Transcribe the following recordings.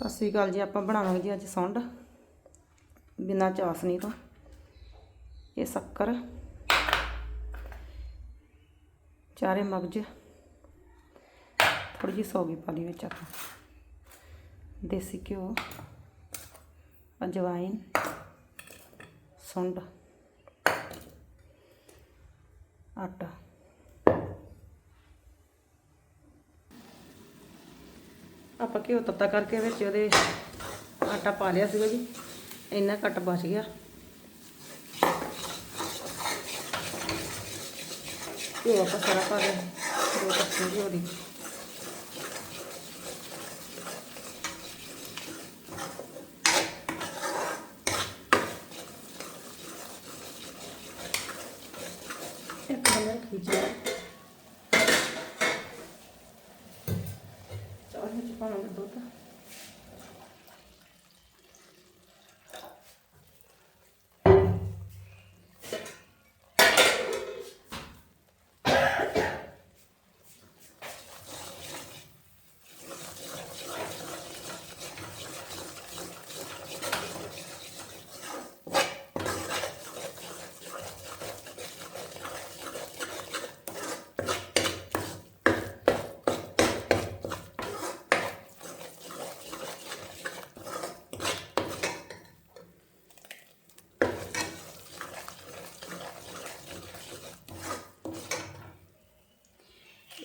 ਸਤਿ ਸ੍ਰੀ ਅਕਾਲ ਜੀ, ਆਪਾਂ ਬਣਾਵਾਂਗੇ ਜੀ ਅੱਜ ਸੁੰਡ। ਬਿਨਾਂ ਚਾਸਨੀ ਤੋਂ। ਇਹ ਸ਼ੱਕਰ। ਚਾਰੇ ਮਗਜ। ਥੋੜੀ ਜਿਹੀ ਸੌਗੀ ਪਾ ਲਈ ਵਿੱਚ ਆਪਾਂ। ਦੇਸੀ ਘਿਓ। ਅਜਵਾਇਨ ਸੁੰਡ। ਆਟਾ। ਆਪਾਂ ਘਿਓ ਤੱਤਾ ਕਰਕੇ ਵਿੱਚ ਉਹਦੇ ਆਟਾ ਪਾ ਲਿਆ ਸੀਗਾ ਜੀ। ਇੰਨਾ ਘੱਟ ਬਚ ਗਿਆ। ਘਿਓ ਆਪਾਂ ਸਾਰਾ ਪਾ ਲਿਆ। ਦੋ ਕੱਪੜੇ ਘਿਓ ਦੀ। ਇੱਕ ਮਿੰਟ ਖੀਚਿਆ ਚਾਹ ਵਿੱਚ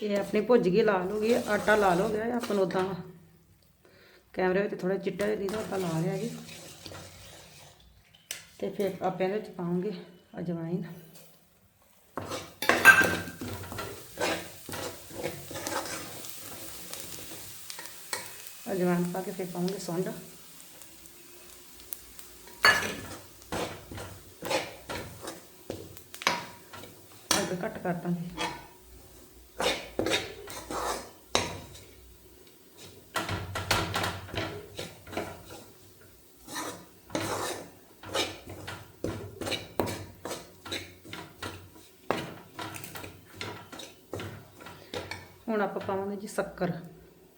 ਇਹ ਆਪਣੀ ਭੁੱਜ ਗਈ ਲਾਲ ਹੋ ਗਈ ਹੈ, ਆਟਾ ਲਾਲ ਹੋ ਗਿਆ ਹੈ, ਆਪਾਂ ਨੂੰ ਉਦਾਂ ਕੈਮਰੇ ਵਿੱਚ ਥੋੜਾ ਚਿੱਟਾ ਜਿਹਾ ਦਿਖਦਾ ਆਟਾ ਲਾ ਲਿਆ ਜੀ। ਤੇ ਫਿਰ ਆਪਾਂ ਇਹਦੇ ਵਿੱਚ ਪਾਵਾਂਗੇ ਅਜਵਾਇਨ ਅਜਵਾਇਨ ਪਾ ਕੇ ਫਿਰ ਪਾਵਾਂਗੇ ਸੁੰਡ। ਅੱਗ ਘੱਟ ਕਰ ਦਾਂਗੇ। ਹੁਣ ਆਪਾਂ ਪਾਵਾਂਗੇ ਜੀ ਸ਼ੱਕਰ।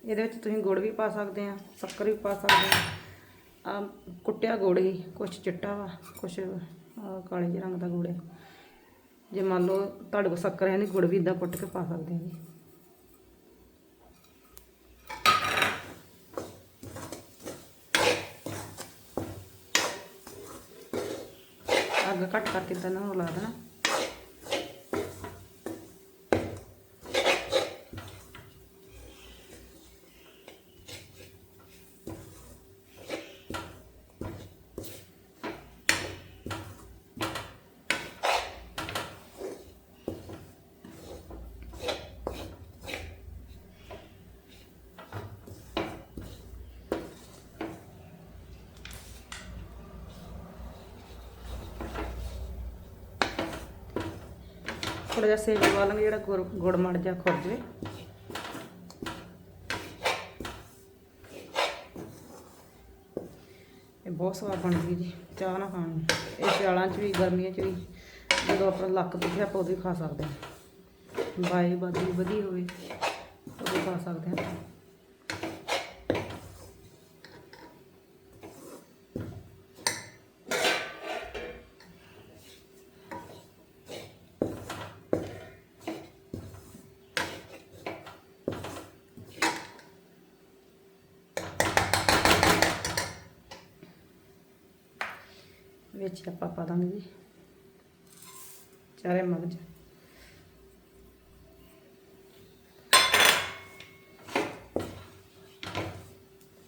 ਇਹਦੇ ਵਿੱਚ ਤੁਸੀਂ ਗੁੜ ਵੀ ਪਾ ਸਕਦੇ ਆ, ਸ਼ੱਕਰ ਵੀ ਪਾ ਸਕਦੇ ਆ। ਆ ਕੁੱਟਿਆ ਗੁੜ ਹੀ, ਕੁਛ ਚਿੱਟਾ ਵਾ, ਕੁਛ ਕਾਲੇ ਜਿਹੇ ਰੰਗ ਦਾ ਗੁੜ ਹੈ। ਜੇ ਮੰਨ ਲਓ ਤੁਹਾਡੇ ਕੋਲ ਸ਼ੱਕਰ ਹੈ ਨਹੀਂ, ਗੁੜ ਵੀ ਇਦਾਂ ਕੁੱਟ ਕੇ ਪਾ ਸਕਦੇ ਆ ਜੀ। ਅੱਗ ਘੱਟ ਕਰਕੇ ਤਾਂ ਇਹਨਾਂ ਨੂੰ ਲਾ ਦੇਣਾ। ਥੋੜਾ ਜਿਹਾ ਸੇਵ ਲਵਾ ਲਾਂਗੇ, ਜਿਹੜਾ ਗੁੜ ਮੜ ਜਾ ਖੁਰ ਜਵੇ। ਇਹ ਬਹੁਤ ਸਵਾਦ ਬਣਦੀ ਹੈ ਜੀ, ਚਾਹ ਨਾਲ ਖਾਣ ਇਹ ਸਿਆਲਾਂ 'ਚ ਵੀ, ਗਰਮੀਆਂ 'ਚ ਵੀ, ਜਦੋਂ ਆਪਣਾ ਲੱਕ ਦੁਖਿਆ ਆਪਾਂ ਉਦੋਂ ਹੀ ਖਾ ਸਕਦੇ ਹਾਂ। ਬਾਈ ਬਾਦੀ ਵਧੀ ਹੋਵੇ, ਉਦੋਂ ਖਾ ਸਕਦੇ ਹਾਂ। ਵਿੱਚ ਆਪਾਂ ਪਾ ਦਾਂਗੇ ਜੀ। ਚਾਰੇ ਮਗਜ।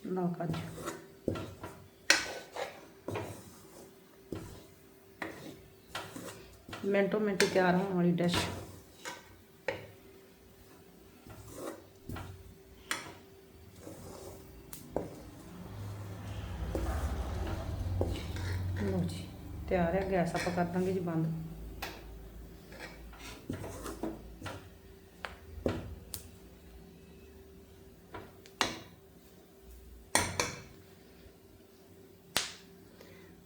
ਲਓ ਕਾਜੂ। ਮਿੰਟੋ ਮਿੰਟ ਤਿਆਰ ਹੋਣ ਵਾਲੀ ਡਿਸ਼ ਲਓ ਜੀ ਤਿਆਰ ਹੈ, ਗੈਸ ਆਪਾਂ ਕਰ ਦਾਂਗੇ ਜੀ ਬੰਦ।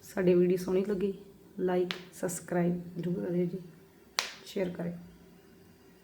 ਸਾਡੀ ਵੀਡੀਓ ਸੋਹਣੀ ਲੱਗੀ, ਲਾਈਕ, ਸਬਸਕ੍ਰਾਈਬ ਜ਼ਰੂਰ ਕਰਿਓ ਜੀ, ਸ਼ੇਅਰ ਕਰਿਓ।